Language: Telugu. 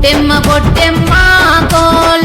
పొట్టెమ్మ పొట్టెమ్మ కోల్